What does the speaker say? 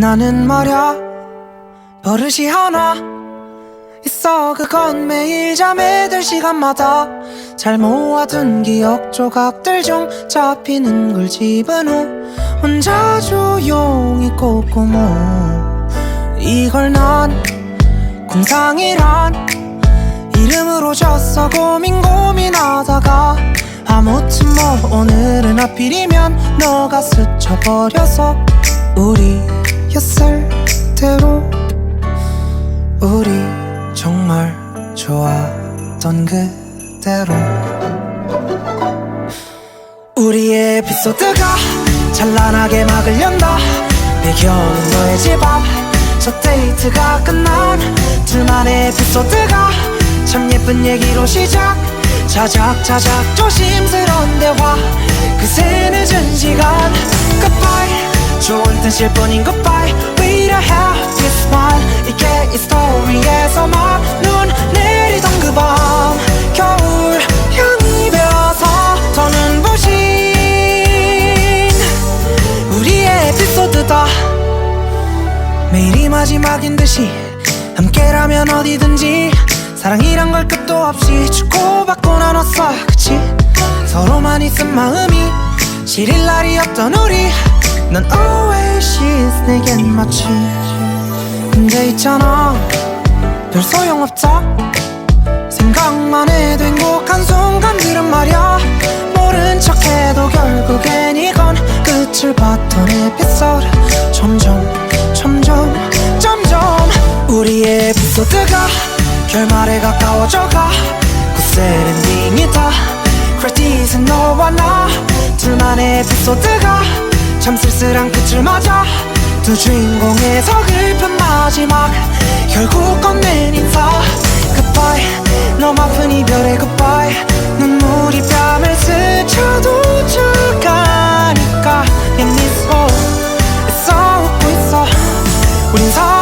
나는 말야 버릇이 하나 있어. 그건 매일 잠에 들 시간마다 잘 모아둔 기억 조각들 중 잡히는 걸 집은 후 혼자 조용히 꼼꼼호 이걸 난 공상이란 이름으로 졌어. 고민 고민하다가 아무튼 뭐 오늘은 하필이면 너가 스쳐버려서 우리 였을 대로 우리 정말 좋았던 그대로 우리의 에피소드가 찬란하게 막을 연다. 배경은 너의 집 앞 첫 데이트가 끝난 둘만의 에피소드가 참 예쁜 얘기로 시작. 자작자작 조심스러운 대화. 그새 늦은 시간. Goodbye 좋은 뜻일 뿐인 goodbye. We don't have this one 이게 이 스토리에서만 눈 내리던 그 밤. 겨울 향이 배어서 더는 부신 우리의 에피소드다. 매일이 마지막인 듯이 함께라면 어디든지 사랑이란 걸 끝도 없이 주고받고 나눴어. 그치? 서로만 있은 마음이 시릴 날이 없던 우리 넌 oasis 내겐 마치 근데 있잖아. 별 소용없다. 생각만 해도 행복한 순간들은 말야. 모른 척해도 결국엔 이건 끝을 봤던 에피소드. 점점 점점 점점 우리의 에피소드가 결말에 가까워져가. 굳세 엔딩이다. 크레딧은 너와 나. 둘만의 에피소드가 참 쓸쓸한 끝을 맞아 두 주인공에서 슬픈 마지막 결국 건넨 인사. Goodbye. 너무 아픈 이별의 Goodbye. 눈물이 뺨을 스쳐도 죽가니까. Yeah miss all 애써웃고 있어. 우린 서